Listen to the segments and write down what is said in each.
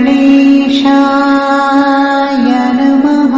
गणेशाय नमः।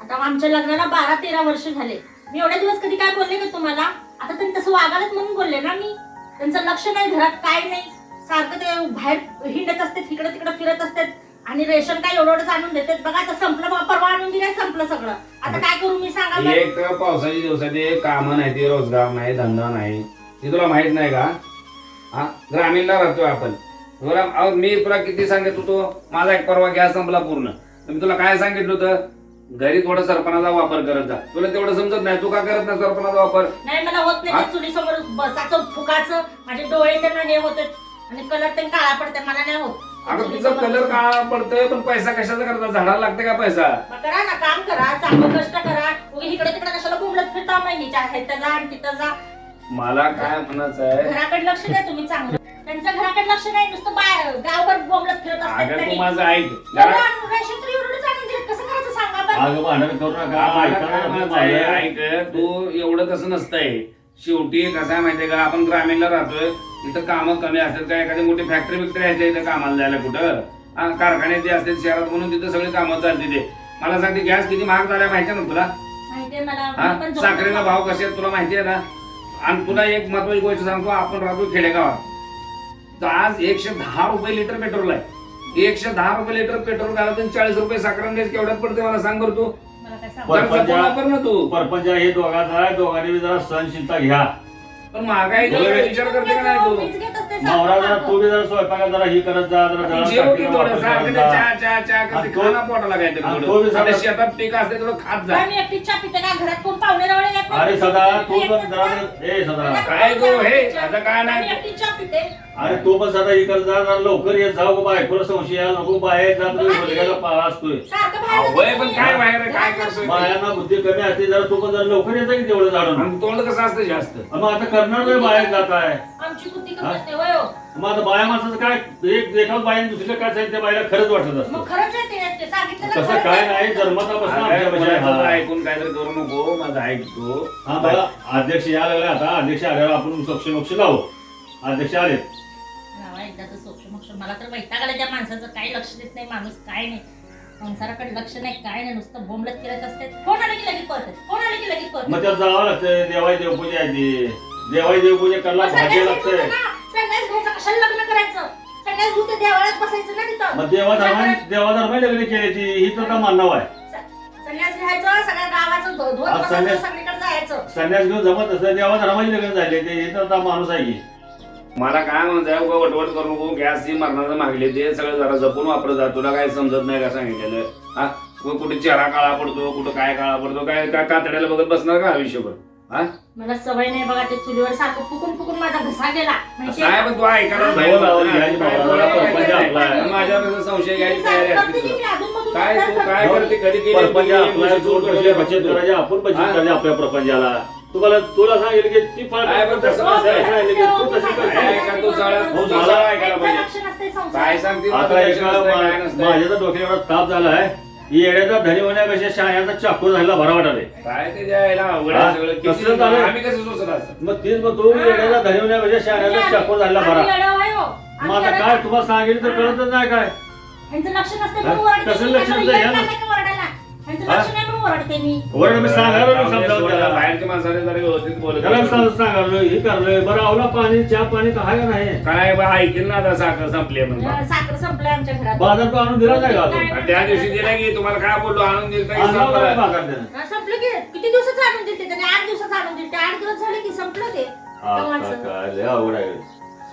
आता आमच्या लग्नाला बारा तेरा वर्ष झाले. मी एवढ्या दिवस कधी काय बोलले का तुम्हाला? आता त्यांनी तसं वागायलाच म्हणून बोलले ना मी. त्यांचं लक्ष नाही घरात काय नाही. सारखं ते बाहेर हिंडत असते तिकडे तिकडे फिरत असतात. आणि रेशन काय एवढं एवढंच आणून देतात. बघा आता संपलं बघा परवा आणून दिलंय संपलं सगळं. आता काय करू मी सांगा बरं? एक तर पावसाच्या दिवसात काम नाही ते रोजगार नाही धंदा नाही. ते तुला माहीत नाही का? हा? ग्रामीणला राहतोय आपण. तुला अहो, मी तुला किती सांगत होतो? माझा एक परवा गॅस संपला पूर्ण. तर मी तुला काय सांगितलं होतं? घरी थोडं सरपणाचा वापर करत जा. तुला तेवढं समजत नाही तू का करत नाही सरपणाचा वापर? नाही मला होत नाही ते चुलीसमोर बसाचं फुकाचं माझे डोळे त्यांना हे होते. आणि कलर ते काळा पडते मला नाही होत. अगं तुझा चुलीसमोर कलर बसून. काळा पडतोय पण पैसा कशाचा करता? झाडाला लागते का पैसा? मग करा ना काम करा चांगलं कष्ट करा. उगी इकडे तिकडे कशाला बोंबलत फिरता महिनीच्या ह्याचं जा आणि तिथं जा. मला काय म्हणायचं आहे? घराकडे लक्ष द्या तुम्ही चांगलं. त्यांचं घराकडे लक्ष नाही नुसतं बाय गावभर बोंबलत फिरत असतात अगं तू त्यांनी. माझं ऐक. जरा तरी एवढंच कसं अगं भांडण करू नका. ऐका ना, आहे, ऐक तू एवढं तसं नसतंय? शेवटी कसं आहे माहितीये का? आपण ग्रामीणला राहतोय. इथं कामं कमी असतात का? एखादी मोठी फॅक्टरी बिक्टरी आहे इथं कामाला जायला कुठं? हा, कारखाने जे असतात शहरात म्हणून तिथं सगळी कामं चालते ते. मला सांगते गॅस किती महाग झाल्या माहितीये ना तुला? माहितीये मला. हा मी पण जाऊन- साखरेचा भाव कसे आहेत तुला माहिती आहे ना? आणि तुला एक महत्वाची गोष्ट सांगतो आपण राहतो खेडेगावात. तर आज एकशे दहा रुपये लिटर पेट्रोल आहे. एकशे दहा रुपये लिटर पेट्रोल घालत चाळीस रुपये साखर केवढ्यात पडते मला सांग बरं तू. मला काय सांगू? पण- जरा जपून वापर ना तू. परपंच हे दोघांचा आहे दोघांनी बी जरा सहनशीलता घ्या. पण महागाई विचार करते का नाही तू? मीच घेत असते नवरा जरा तू बी जरा स्वयंपाकात जरा ही करत जा जरा जरा जेव की टाकीला थोडं वापर सारखं करत ते जा. चहा चहा चहा करते आणि तो- खाना पोटाला आणि. तो बी सगळं- शेतात पीक असते थोडं खात जा. काय मी एकटीच चहा पिते का घरात कोण पाहुणे रावळे येत नाही? अरे सदा तू एकटीच पण जरा का? ए सदा. काय तू हे आता काय मी नाही एकटीच चहा पिते अरे तू पण सदा ही करत जा जरा लवकर येत जाऊ गो बायकोला संशय नको बाहेर जात मुलग्याला पाळा असतोय. सारखं बाहेर वय पण काय बाहेर आहे, काय करतोय? ते? बायांना बुद्धी कमी असते जरा तू पण जरा लवकर येतं की तेवढं जाणून आणि तोंड कसं असतं जास्त? मग आता करणार नाही बाहेर जात आहे आमची बुद्धी हा? कमी असते वय हो. मग आता बाया माणसाचं काय एक एकाच दुसरीला काय सांगितलं खरंच वाटत मग खरंच आहे ते- ते सांगितलेलं तसं खरंच काय आहे. नाही आमच्या. ऐकून काहीतरी करू नको माझं ऐकतो हा बघा अध्यक्ष या लागले आता अध्यक्ष आल्यावर आपण सोक्ष मोक्ष लावू. अध्यक्ष आले. नावा एकदाचं सोक्ष मोक्ष मला तर वैताग आला त्या माणसाचं. काही लक्ष देत नाही माणूस काय नाही. संसाराकडे लक्ष नाही काय नाही. नुसतं बोंबलत फिरत असते. कोण आले की लगेच पळतात कोण आले की लगेच मग त्याला जावं लागतंय देवाई देवपूजा आहे ती. देवाई देवपूजा करायला मग भाग्य संन्यास लागतंय. घ्यायचं ना. संन्यास घ्यायचं कशाला लग्न करायचं? संन्यास घेऊन ते देवाळ्यात बसायचं ना तिथं. मग देवा धर्माने देवा धर्माने लग्न केली ती ही तर आता मानव आहे. संन्यास घ्यायचं सगळ्या गावाचं धो- धोत आज बसायचं संन्यास- सगळीकडे जायचं. संन्यास घेऊन जमत असतं देवा धर्माचे लग्न झाले ते हे तर माणूस आहे. की. मला काय म्हणायचं आहे, उगा वटवट करू नको गॅस ही मरणाचं मागले ते सगळं जरा जपून वापरत जा. तुला काय समजत नाही का सांगितलेलं? हा? कु- कुठे चेहरा काळा पडतो कुठं काय काळा पडतो काय काय कातड्याला बघत बसणार का आयुष्यभर? हा मला सवय नाही बघा ते चुलीवर सारखं फुकून फुकून माझा घसा गेला माहितीये काय का? पण तू ऐकायला आहे. काय? माझ्यावर संशय घ्यायची तयारी करते असते की मी तुला. अधूनमधून काय तू विचार काय करते. करते कधी केली परपंच आपला जोड कशी बचत करायची आपण बचत हा? करायची आपल्या प्रपंचाला तुम्हाला तुला सांगितलं की ती फार काय पण तसं हो, नसतं. खरंच सांगितलं की आहे, तू हो, तशी कर. काय संसार का तू बरोबर सगळं- आहे. हो, झालं. ऐकायला त्यांचं पाहिजे. लक्ष नसते संसारात. काय सांगते आता एका. माझ्या तर डोक्याला एवढा ताप झाला आहे येड्याचा धनी होण्यापेक्षा शाळेचा चाकूर झालेला बरा वाटाले काय ते द्यायला अवघड हा? आहे सगळं किती- कसलं झालंय? आम्ही कसं सोचत असं मग तेच मग तो येड्याचा धनी होण्यापेक्षा शाळेचा चाकूर झालेला आम्ही बरा येडं आहे हो. मग आम्ही आता येडं काय आहे. तुम्हाला सांगितलं तर कळतच नाही काय लक्ष नसते हा? कसं. लक्ष नसतं? ओरडायला? हा? लक्ष मी मी सांगायला जाऊ लागलो दे, समजावून सोड, त्याला. बाहेरच्या माणसाने जरा व्यवस्थित बोलत त्याला राहा. सांग- सांगायलो हे करलोय बरं आवला पाणी चहा पाणी का आहे का नाही काय बा ऐकेल ना आता साखर संपली आहे म्हणून साखर संपलंय आमच्या घरात बाजार तो आणून दिला नाही का अजून? आणि त्या दिवशी दिला की तुम्हाला काय बोललो आणून आणला संपलं. नाही बाजार त्यानं. हा, संपलं की किती दिवसाचं आणून दिलते त्याने आठ दिवसाचं आणून दिलते आठ दिवस झाले की संपलं ते आता. काय लय अवघड आहे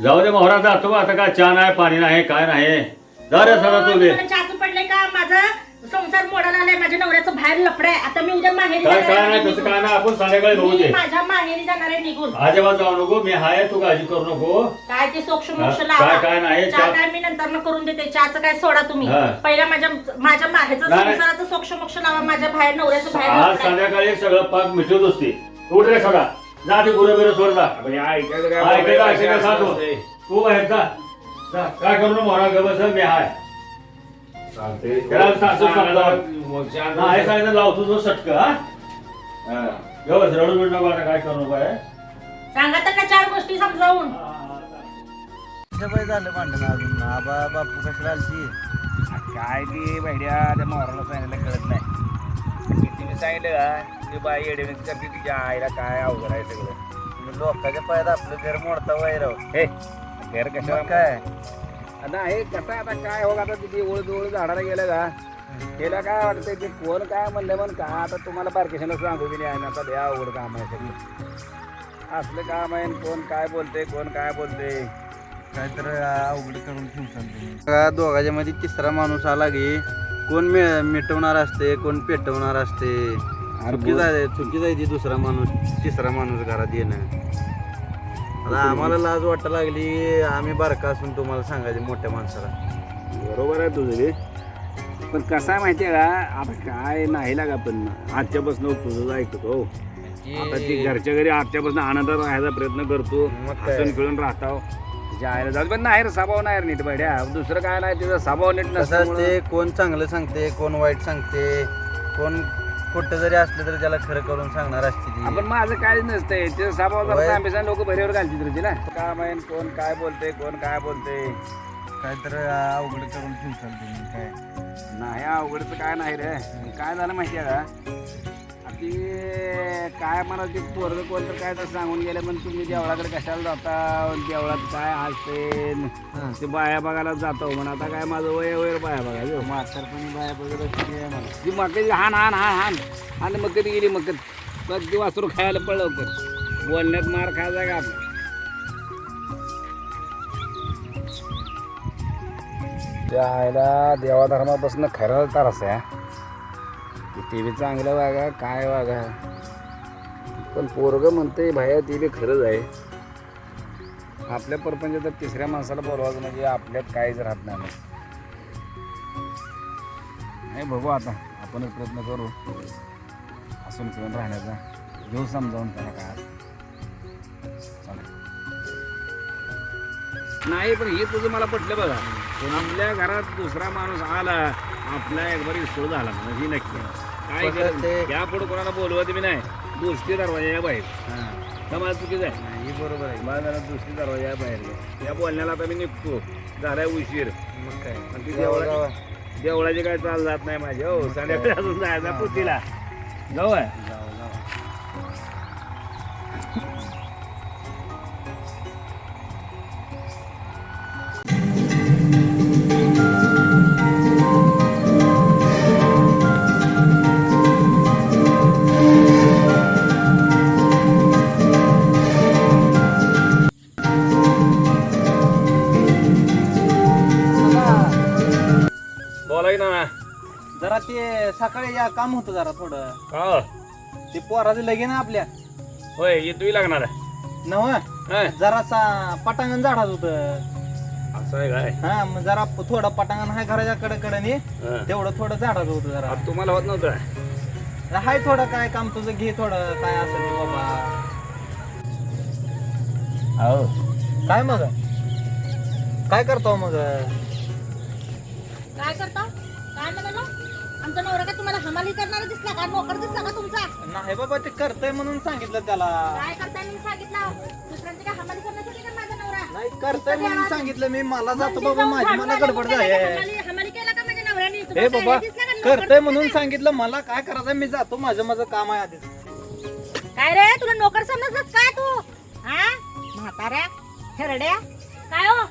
जाऊ दे मोहरा जातो बा, आता काय चहा नाही पाणी नाही काय नाही जा रे सदा तू मला चहाचं पडलंय का माझा संसार मोडाला आलाय माझ्या नवऱ्याचं बाहेर लफड आहे आता मी उद्या माहेरी काय जाणार काय आहे नाही तसं निघून. काय नाही आपण संध्याकाळी बघू मी दे माझ्या माहेरी जाणार आहे निघून अजिबात जाऊ नको मी हाय तू काळजी करू नको काय ते सोक्ष मोक्ष हा, लावा काय- काय नाही, चहा चहा- काय मी नंतर करून देते चहाचं काय सोडा तुम्ही हा. पहिला माझ्या माझ्या माहेरचं नाही. संसाराचं सोक्ष मोक्ष लावा माझ्या बाहेर नवऱ्याचं बाहेर आज लफडं आहे. संध्याकाळी सगळं पाक मिटवत असते उठ रे सगळा जा ते गुरं बिरं सोड जा आपण हे ऐकायचं काय ऐकायचं असं खातो. नसतंय. तू बाहेर जा जा. काय करू नको मी हाय त्याला सासू सांगायला नाही. सांगितलं लावतो तो सटक हा? हा. गवस रडू बिडू नको आता काय करू नको आहे सांगा त्यांना चार गोष्टी समजावून. झालं भांडण अजून. आबा बापू कशाला आलती काय ती बहिड्या त्या मोहराला सांगितलं कळत नाही. किती मी सांगितलं का ती बाई येडवणीच करते तिच्या आईला काय अवघड आहे सगळं. लोकांच्या पायात आपलं घर मोडता वैरव. हे घर कशा काय? नाही कसं आता काय हो आता तिथे ओळ ओळ झाडाला गेलं का? त्याला काय वाटतंय ते कोण काय म्हणलं म्हण का? आता तुम्हाला बारकेशाला सांगू बी नाही आहे ना आता लय अवघड काम आहे सगळं. असलं काम आहे आणि कोण काय बोलते कोण काय बोलते काय तर अवघड करून दोघांच्या मध्ये तिसरा माणूस आला की कोण मे- मिटवणार असते कोण पेटवणार असते. चुकीच आहे चुकीच आहे ती दुसरा माणूस तिसरा माणूस घरात येणं. आता आम्हाला लाज वाटायला लागली आम्ही बारका असून तुम्हाला सांगायचे मोठ्या माणसाला. बरोबर आहे तुझं ते पण कसं आहे माहितीये का? आता काय नाही लागा पण. आजच्यापासून तुझं ऐकतो. हो. आता ती घरच्या घरी आजच्यापासून आनंदात राहायचा प्रयत्न करतो मग काय? हसून खेळून राहतो तिच्या आईला जाऊ पण नाही रे स्वभाव नाही रे नीट बड्या. दुसरं काय नाही तिचा स्वभाव नीट कसं नसतं असते कोण चांगलं सांगते कोण वाईट सांगते कोण खोटं जरी असलं तरी त्याला खरं करून सांगणार असते ती. आपण माझं काहीच नसतंय होय. जरा लोक भरीवर घालतील रे तिला. काय माहीत कोण काय बोलते कोण काय बोलते काय तर अवघड करून ठेवसान तुम्ही काय? नाही अवघडचं काय नाही रे. काय झालं माहितीये का? ती काय म्हणा ते पोरग कोण तर काय तर सांगून गेले पण तुम्ही देवळाकडे कशाला जाता? देवळात काय असते ते बाया बघायला जातो म्हणून आता काय माझं वय वय बाया बघायचं म्हातारपणी बाया मला? ती मग हान हान हान हान. आणि मग कधी गेली मग बघ ती वासरू खायला पड लवकर. बोलण्यात मार खायचा का? आपला त्या आईला देवा धर्मापासून खरं तर असं आहे ते बी चांगलं वागा काय वागा पण पोरग म्हणते भाया ते बी खरंच आहे. आपल्या परपंच तर तिसऱ्या माणसाला बोलवायचं म्हणजे आपल्यात काहीच राहत नाही नाही बघू आता. आपणच प्रयत्न करू. असून फिरून राहण्याचा. घेऊ समजावून त्याला काय नाही पण हे तुझं मला पटलं बघा. आपल्या घरात दुसरा माणूस आला आपला एक बरी सुरू झाला म्हणजे नक्की काय कसं गरज ते- या कोणाला बोलवत बी नाही. दुसरी दरवाजा बाहेर. समाज चुकीचं आहे. नाही बरोबर आहे. मला जरा दुसरी दरवाजा बाहेर. या बोलण्याला आता मी निघतो. झालाय उशीर. मग काय? आणि ती जावा, देवळा-. देवळाची काय चाल जात नाही माझी हो. संध्याकाळी अजून जायचा पुतीला. जाऊ आहे. जावा, जावा. ना. जरा ते सकाळी या काम होतं जरा थोडं. का ते पोराचं लगीन आहे आपल्या. होय येतोय लागणार आहे. नव हं? जरा सा पटांगण झाडात होत. असं आहे काय? हा मग जरा प- थोडं पटांगण हाय घराच्या कडे कडे हं. तेवढं थोडं झाडात होतं जरा. आता तुम्हाला होत नव्हतं हाय थोडं काय काम तुझं? घे थोडं. काय असेल ते बाबा. हो काय मग? काय करतो मग? काय करता? काय म्हणाला आमचा नवरा का तुम्हाला हमाली करणारा दिसला का? नोकर दिसला का तुमचा? नाही बाबा ते करतय म्हणून सांगितलं त्याला. काय करताय मी सांगितलं? दुसऱ्यांची काय हमाली करण्यासाठी का माझा नवरा? नाही करतय म्हणून सांगितलं मी. मला जातो मंदिर बाबा जाऊन माझी मला गडबड का? आहे हमाली हमाली केला का माझ्या नवऱ्याने? हे तुम्हाला बाबा काय दिसलं का? नोकर करतय म्हणून का? सांगितलं. मला काय करायचं? मी जातो. माझं माझं काम आहे आधीच. काय रे? तुला नोकर समजलंच काय तू? हा? म्हाताऱ्या हेरड्या? काय हो?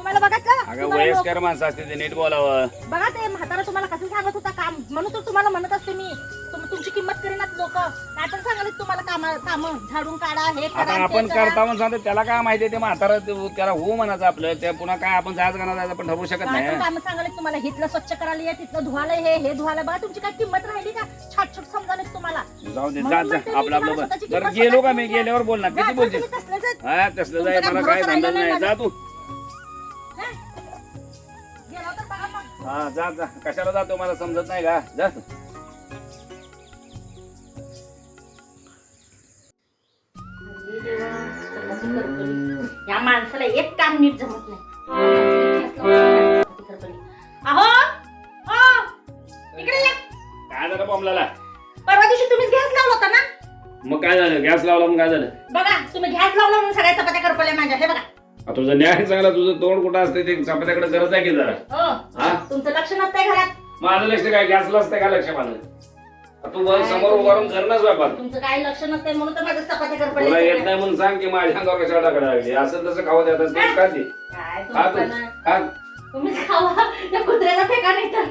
तुम्हाला बघितलं अगं वयस्कर माणसं असते ते नीट बोलावं. बघा ते म्हातारा तुम्हाला कसं सांगत होता काम. म्हणून तर तुम्हाला म्हणत असते मी तुम- तुमची किंमत करेनात लोक. काय पण सांगाले तुम्हाला काम काम झाडून काढा हे करा आता ते आपण करा. करता म्हणून सांगतो त्याला काय माहिती ते म्हातारा ते- त्याला हो म्हणायचं आपलं त्या पुन्हा काय आपण जायचं का नाही जायचं आपण ठरवू शकत काय नाही. पण काम सांगाले तुम्हाला हिथलं स्वच्छ करायला ये तिथलं धुवायला हे हे धुवायला. बघा तुमची काय किंमत राहिली का? छाट छाट समजाले तुम्हाला. जाऊ दे जा आपलं आपलं बघ. गेलो का मी? गेल्यावर बोल ना घ्या. किती बोलतेस. हा तसलं जाय मला काय नाही. नाही जा तू. हा जा जा. कशाला जातो मला समजत नाही का? जा. या माणसाला एक काम नीट जमत नाही. गॅस लावून चपाती करपली. अहो अहो, इकडे या. काय झालं बॉम्बला परवा दिवशी तुम्हीच गॅस लावला होता ना? मग काय झालं? गॅस लावला मग काय झालं? बघा तुम्ही गॅस लावला म्हणून सगळ्या चपात्या करपल्या माझ्या हे बघा. आ, तुझं न्याय चांगला तुझं तोंड कुठं असते ते चपात्याकडे करत आहे की जरा? हो. हा? तुमचं लक्ष नसतंय घरात. माझं लक्ष काय? गॅसला असतं काय? लक्ष माझं. तू बस समोर उभारून करणच व्यापार तुमचं काही लक्ष नसतंय म्हणून तर माझ्या चपात्या तुला येत नाही म्हणून सांग की माझ्या अंगावर कशाला टाकायला लागली असं तसं येतात तेच खाते काय खा तुम्ही तू पण- खा. तुम्हीच खावा. त्या कुत्र्याला फेका नाही तर.